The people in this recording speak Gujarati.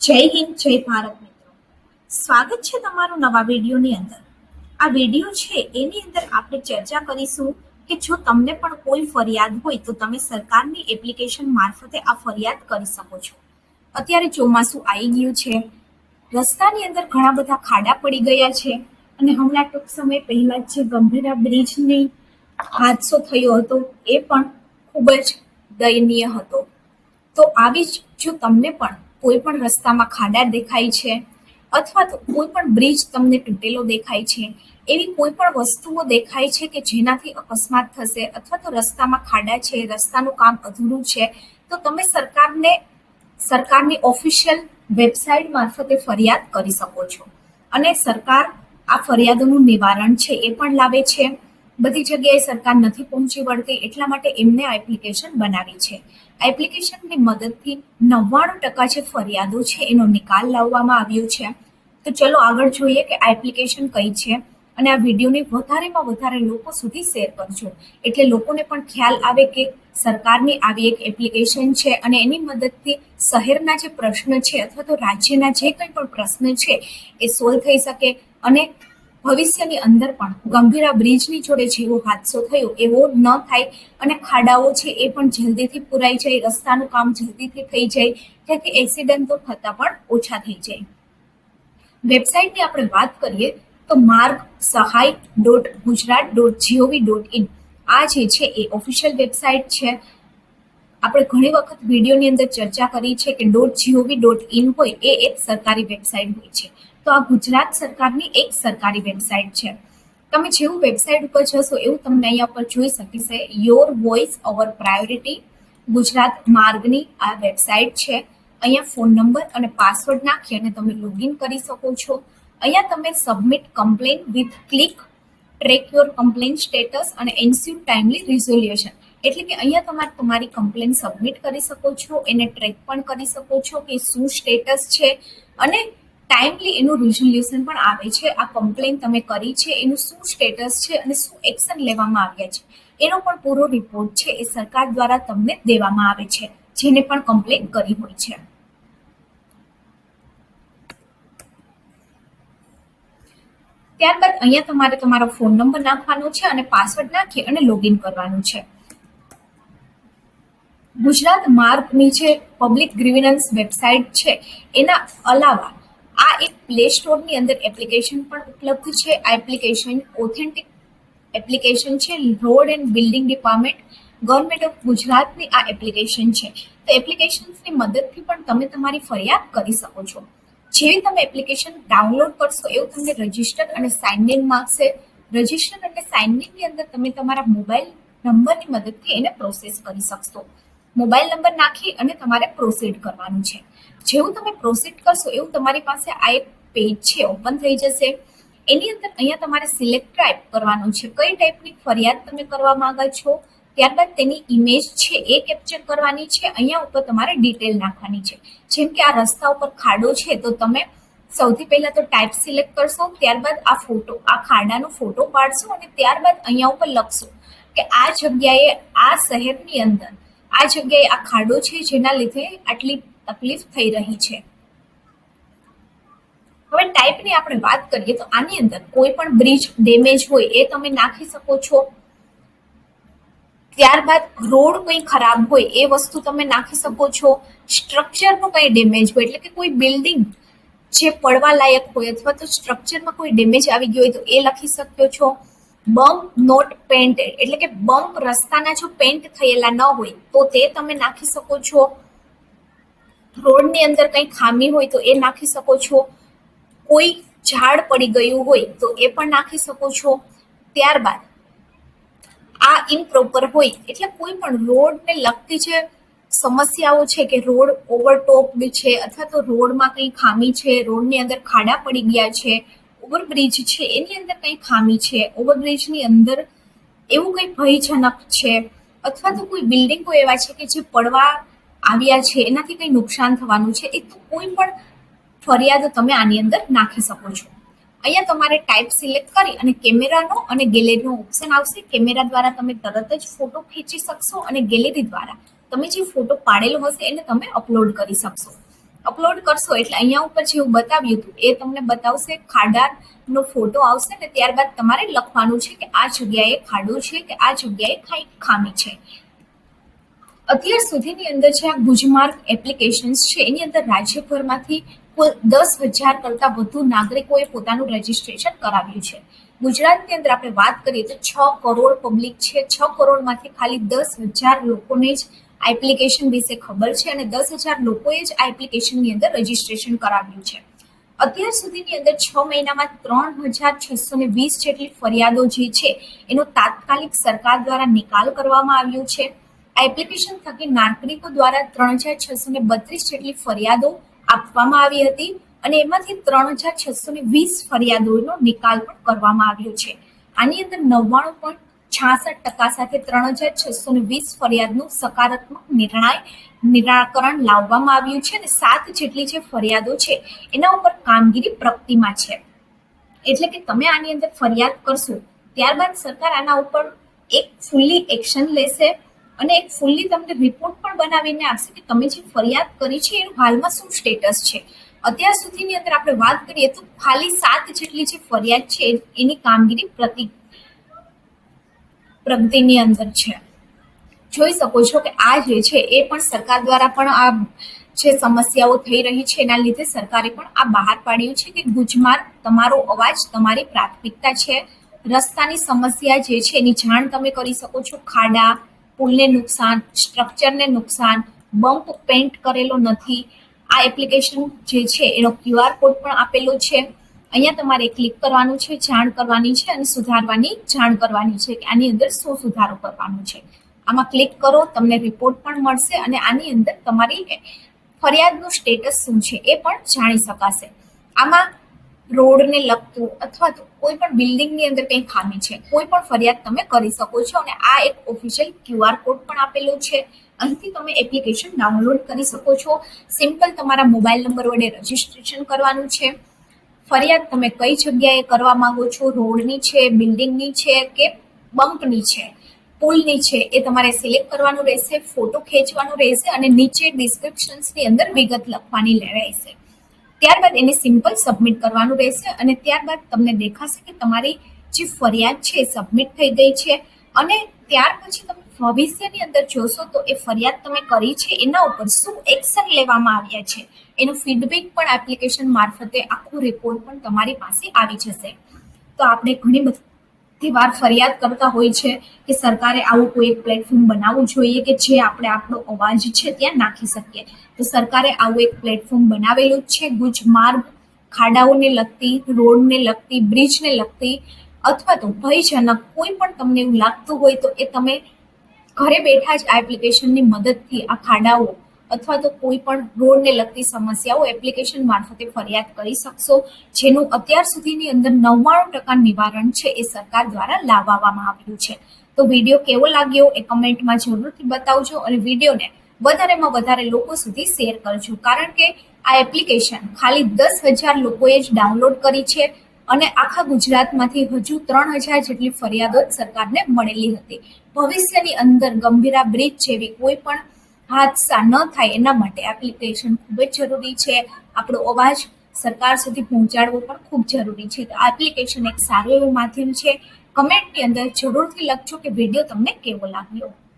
જય હિન્દ, જય ભારત મિત્રો. સ્વાગત છે તમારું નવા વિડીયોની અંદર. આ વીડિયો છે, એની અંદર આપણે ચર્ચા કરીશું કે જો તમને પણ કોઈ ફરિયાદ હોય તો તમે સરકારની એપ્લિકેશન મારફતે આ ફરિયાદ કરી શકો છો. અત્યારે ચોમાસું આવી ગયું છે. રસ્તાની અંદર ઘણા બધા ખાડા પડી ગયા છે અને હમણાં ટૂંક સમય પહેલા જે ગંભીરા બ્રિજની હાદસો થયો હતો, એ પણ ખૂબ જ દયનીય હતો. તો આવી જ જો તમને પણ કોઈ પણ રસ્તામાં ખાડા દેખાય છે અથવા તો કોઈ પણ બ્રિજ તમને તૂટેલો દેખાય છે, એવી કોઈ પણ વસ્તુઓ દેખાય છે કે જેનાથી અકસ્માત થશે અથવા તો રસ્તામાં ખાડા છે, રસ્તાનું કામ અધૂરું છે, તો તમે સરકારને, સરકારની ઓફિશિયલ વેબસાઇટ મારફતે ફરિયાદ કરી શકો છો. અને સરકાર આ ફરિયાદોનું નિવારણ છે એ પણ લાવે છે. બધી જગ્યાએ સરકાર નથી પહોંચી વળતી, એટલા માટે એમને આ એપ્લિકેશન બનાવી છે. એપ્લિકેશનની મદદથી નવ્વાણું ટકા જે ફરિયાદો છે એનો નિકાલ લાવવામાં આવ્યો છે. તો ચલો આગળ જોઈએ કે આ એપ્લિકેશન કઈ છે અને આ વિડીયોને વધારેમાં વધારે લોકો સુધી શેર કરજો. એટલે લોકોને પણ ખ્યાલ આવે કે સરકારની આવી એક એપ્લિકેશન છે અને એની મદદથી શહેરના જે પ્રશ્ન છે અથવા તો રાજ્યના જે કંઈ પણ પ્રશ્ન છે એ સોલ્વ થઈ શકે અને ભવિષ્યની અંદર પણ ગંભીરા બ્રિજની જોડે જેવો હાદસો થયો એવો ન થાય અને ખાડાઓ છે એ પણ જલ્દીથી પુરાઈ જાય, રસ્તાનું કામ જલ્દીથી થઈ જાય, જેથી એક્સિડન્ટો થતા પણ ઓછા થઈ જાય. વેબસાઇટની આપણે વાત કરીએ તો Marg Sahay dot Gujarat dot GOV dot in. આ જે છે એ ઓફિશિયલ વેબસાઇટ છે. આપણે ઘણી વખત વિડીયોની અંદર ચર્ચા કરી છે કે ડોટ જીઓવી ડોટ ઇન હોય એ એક સરકારી વેબસાઇટ હોય છે. તો આ ગુજરાત સરકારની એક સરકારી વેબસાઇટ છે. તમે જેવું વેબસાઇટ ઉપર જશો એવું તમને અહીંયા પર જોઈ શકીશે. Your voice over priority Gujarat માર્ગની આ વેબસાઇટ છે. અહીંયા ફોન નંબર અને પાસવર્ડ નાખી અને તમે લોગિન કરી શકો છો. અહીંયા તમે submit complaint with click track your complaint status અને એન્સ્યુ ટાઈમલી રિઝોલ્યુશન એટલે કે અહીંયા તમારે તમારી કમ્પ્લેન સબમિટ કરી શકો છો, એને ટ્રેક પણ કરી શકો છો કે શું સ્ટેટસ છે. અને ટાઈમલી એનું રિઝોલ્યુશન પણ આવે છે. આ કમ્પ્લેન તમે કરી છે, એનું શું સ્ટેટસ છે અને શું એક્શન લેવામાં આવ્યા છે? એનો પણ પૂરો રિપોર્ટ છે, એ સરકાર દ્વારા તમને દેવામાં આવે છે, જેને પણ કમ્પ્લેન કરી હોય છે. ત્યારબાદ અહીંયા તમારે તમારો ફોન નંબર નાખવાનો છે અને પાસવર્ડ નાખી અને લોગિન કરવાનું છે. ગુજરાત માર્ગની જે પબ્લિક ગ્રીવિનન્સ વેબસાઇટ છે, એના અલાવા આ એક પ્લે સ્ટોરની અંદર એપ્લિકેશન પણ ઉપલબ્ધ છે. આ એપ્લિકેશન ઓથેન્ટિક એપ્લિકેશન છે. Road and building department government of ગુજરાતની આ એપ્લિકેશન છે. તો એપ્લિકેશન્સની મદદથી પણ તમે તમારી ફરિયાદ કરી શકો છો. જેવી તમે એપ્લિકેશન ડાઉનલોડ કરશો એવું તમને રજિસ્ટર અને સાઇન ઇન માગશે. રજિસ્ટર અને સાઇન ઇનની અંદર તમે તમારા મોબાઈલ નંબરની મદદથી એને પ્રોસેસ કરી શકશો. મોબાઈલ નંબર નાખી અને તમારે પ્રોસીડ કરવાનું છે. જેવું તમે પ્રોસીડ કરશો, એવું તમારી પાસે આ એક પેજ છે ઓપન થઈ જશે. એની અંદર અહીંયા તમારે સિલેક્ટ ટાઈપ કરવાનું છે. કઈ ટાઈપની ફરિયાદ તમે કરવા માંગો છો? ત્યારબાદ તેની ઇમેજ છે, એ કેપ્ચર કરવાની છે. અહીંયા ઉપર તમારે ડિટેલ નાખવાની છે. જેમ કે આ રસ્તા ઉપર ખાડો છે, તો તમે સૌથી પહેલા તો ટાઈપ સિલેક્ટ કરશો, ત્યારબાદ આ ફોટો આ ખાડાનો ફોટો પાડશો અને ત્યારબાદ અહીંયા ઉપર લખશો કે આ જગ્યાએ, આ શહેરની અંદર, આ જગ્યાએ આ ખાડો છે, જેના લીધે આટલી તકલીફ થઈ રહી છે. હવે ટાઈપની આપણે વાત કરીએ તો આની અંદર કોઈ પણ બ્રિજ ડેમેજ હોય એ તમે નાખી શકો છો. ત્યારબાદ રોડ કોઈ ખરાબ હોય એ વસ્તુ તમે નાખી શકો છો. સ્ટ્રક્ચરનું કંઈ ડેમેજ હોય એટલે કે કોઈ બિલ્ડિંગ જે પડવા લાયક હોય અથવા તો સ્ટ્રક્ચરમાં કોઈ ડેમેજ આવી ગયો હોય તો એ લખી શકો છો. બમ્પ નોટ પેન્ટેડ એટલે કે બમ્પ રસ્તાના જો પેન્ટ થયેલા ન હોય તો તે તમે નાખી શકો છો. રોડની અંદર કંઈ ખામી હોય તો એ નાખી શકો છો. કોઈ ઝાડ પડી ગયું હોય તો એ પણ નાખી શકો છો. ત્યારબાદ આ ઇનપ્રોપર હોય એટલે કોઈ પણ રોડને લગતી જે સમસ્યાઓ છે કે રોડ ઓવરટોપ્ડ છે અથવા તો રોડમાં કંઈ ખામી છે, રોડની અંદર ખાડા પડી ગયા છે ઓવરબ્રિજ છે, એની અંદર કંઈ ખામી છે ઓવરબ્રિજની અંદર એવું કંઈ ભયજનક છે અથવા તો કોઈ બિલ્ડિંગો એવા છે કે જે પડવા આવ્યા છે, એનાથી કંઈ નુકસાન થવાનું છે, એ કોઈ પણ ફરિયાદ તમે આની અંદર નાખી શકો છો. અહીંયા તમારે ટાઈપ સિલેક્ટ કરી અને કેમેરાનો અને ગેલેરીનો ઓપ્શન આવશે. કેમેરા દ્વારા તમે તરત જ ફોટો ખેંચી શકશો અને ગેલેરી દ્વારા તમે જે ફોટો પાડેલો હશે એને તમે અપલોડ કરી શકશો. અપલોડ કરશો એટલે અહીંયા ઉપર જેવું બતાવ્યું હતું, એ તમને બતાવશે ખાડાનો ફોટો આવશે ને ત્યારબાદ તમારે લખવાનું છે કે આ જગ્યાએ ખાડો છે, કે આ જગ્યાએ ખાઈ ખામી છે. અત્યાર સુધીની અંદર જે આ ગુજમાર્ગ એપ્લિકેશન્સ છે, એની અંદર રાજ્યભરમાંથી કુલ દસ હજાર કરતાં વધુ નાગરિકોએ પોતાનું રજીસ્ટ્રેશન કરાવ્યું છે. ગુજરાતની અંદર આપણે વાત કરીએ તો છ કરોડ પબ્લિક છે. છ કરોડમાંથી ખાલી દસ હજાર લોકોને જ આ એપ્લિકેશન વિશે ખબર છે અને દસ હજાર લોકોએ જ આ એપ્લિકેશનની અંદર રજીસ્ટ્રેશન કરાવ્યું છે. અત્યાર સુધીની અંદર છ મહિનામાં ત્રણ હજાર છસો ને વીસ જેટલી ફરિયાદો જે છે, એનો તાત્કાલિક સરકાર દ્વારા નિકાલ કરવામાં આવ્યો છે. એપ્લિકેશન થકી નાગરિકો દ્વારા ત્રણ હજાર છસો ને બત્રીસ જેટલી ફરિયાદો આપવામાં આવી હતી અને એમાંથી ત્રણ હજાર છસો ને વીસ ફરિયાદોનો નિકાલ પણ કરવામાં આવ્યો છે. આની અંદર નવ્વાણું પોઈન્ટ છાસઠ ટકા સાથે ત્રણ હજાર છસો ને વીસ ફરિયાદનું સકારાત્મક નિર્ણય, નિરાકરણ લાવવામાં આવ્યું છે અને સાત જેટલી જે ફરિયાદો છે, એના ઉપર કામગીરી પ્રગતિમાં છે. એટલે કે તમે આની અંદર ફરિયાદ કરશો, ત્યારબાદ સરકાર આના ઉપર એક ફૂલ્લી એક્શન લેશે અને એક ફૂલ્લી તમને રિપોર્ટ પણ બનાવીને આપશે કે તમે જે ફરિયાદ કરી છે, એનું હાલમાં શું સ્ટેટસ છે? અત્યાર સુધીની અંદર આપણે વાત કરીએ તો ખાલી સાત જેટલી જે ફરિયાદ છે, એની કામગીરી પ્રતિ પ્રગતિની અંદર છે. જોઈ શકો છો કે આ જે છે, એ પણ સરકાર દ્વારા પણ આ જે સમસ્યાઓ થઈ રહી છે, એના લીધે સરકારે પણ આ બહાર પાડ્યું છે કે ગુજમાર તમારો અવાજ, તમારી પ્રાથમિકતા છે. રસ્તાની સમસ્યા જે છે, એની જાણ તમે કરી શકો છો. ખાડા પુલને નુકસાન સ્ટ્રક્ચરને નુકસાન બમ્પ પેન્ટ કરેલો નથી. આ એપ્લિકેશન જે છે, એનો ક્યુઆર કોડ પણ આપેલો છે. અહીંયા તમારે ક્લિક કરવાનું છે, જાણ કરવાની છે અને સુધારવાની જાણ કરવાની છે કે આની અંદર શું સુધારો કરવાનો છે. આમાં ક્લિક કરો, તમને રિપોર્ટ પણ મળશે અને આની અંદર તમારી ફરિયાદનું સ્ટેટસ શું છે એ પણ જાણી શકાશે. આમાં રોડને લગતું અથવા તો કોઈ પણ બિલ્ડિંગની અંદર કંઈ ખામી છે, કોઈ પણ ફરિયાદ તમે કરી શકો છો અને આ એક ઓફિશિયલ ક્યુઆર કોડ પણ આપેલો છે. અહીંથી તમે એપ્લિકેશન ડાઉનલોડ કરી શકો છો. સિમ્પલ તમારા મોબાઈલ નંબર વડે રજીસ્ટ્રેશન કરવાનું છે. ફરિયાદ તમે કઈ જગ્યાએ કરવા માંગો છો, રોડની છે, બિલ્ડિંગની છે કે બમ્પની છે? પુલની છે એ તમારે સિલેક્ટ કરવાનું રહેશે ફોટો ખેંચવાનો રહેશે અને નીચે ડિસ્ક્રિપ્શન્સની અંદર વિગત લખવાની રહેશે ત્યારબાદ એને સિમ્પલ સબમિટ કરવાનું રહેશે અને ત્યારબાદ તમને દેખાશે કે તમારી જે ફરિયાદ છે સબમિટ થઈ ગઈ છે. અને ત્યાર પછી તમે ભવિષ્યની અંદર જોશો તો એ ફરિયાદ તમે કરી છે, એના ઉપર શું એક્શન લેવામાં આવ્યા છે, એનો ફીડબેક પણ એપ્લિકેશન મારફતે આખું રિપોર્ટ પણ તમારી પાસે આવી જશે. તો આપણે ઘણી બધી વાર ફરિયાદ કરતા હોય છે કે સરકારે આવું કોઈ એક પ્લેટફોર્મ બનાવવું જોઈએ કે જે આપણે આપણો અવાજ છે ત્યાં નાખી શકીએ. તો સરકારે આવું એક પ્લેટફોર્મ બનાવેલું જ છે, ગુજ માર્ગ ખાડાઓને લગતી, રોડને લગતી બ્રિજને લગતી અથવા તો ભયજનક કોઈ પણ તમને એવું લાગતું હોય તો એ તમે ઘરે બેઠા જ આ એપ્લિકેશનની મદદથી આ ખાડાઓ અથવા તો કોઈ પણ રોડને લગતી સમસ્યાઓ એપ્લિકેશન મારફતે ફરિયાદ કરી શકશો, જેનું અત્યાર સુધીની અંદર નવ્વાણું ટકા નિવારણ છે એ સરકાર દ્વારા લાવવામાં આવ્યું છે. તો વીડિયો કેવો લાગ્યો એ કમેન્ટમાં જરૂરથી બતાવજો અને વિડીયોને વધારેમાં વધારે લોકો સુધી શેર કરજો. કારણ કે આ એપ્લિકેશન ખાલી દસ હજાર લોકોએ જ ડાઉનલોડ કરી છે અને આખા ગુજરાતમાંથી હજુ ત્રણ હજાર જેટલી ફરિયાદો સરકારને મળેલી હતી. ભવિષ્યની અંદર ગંભીરા બ્રિજ જેવી કોઈ પણ હાદસા ન થાય એના માટે એપ્લિકેશન ખૂબ જ જરૂરી છે. આપણો અવાજ સરકાર સુધી પહોંચાડવો પણ ખૂબ જરૂરી છે. તો એપ્લિકેશન એક સારું એવું માધ્યમ છે. કમેન્ટની અંદર જરૂરથી લખજો કે વીડિયો તમને કેવો લાગ્યો?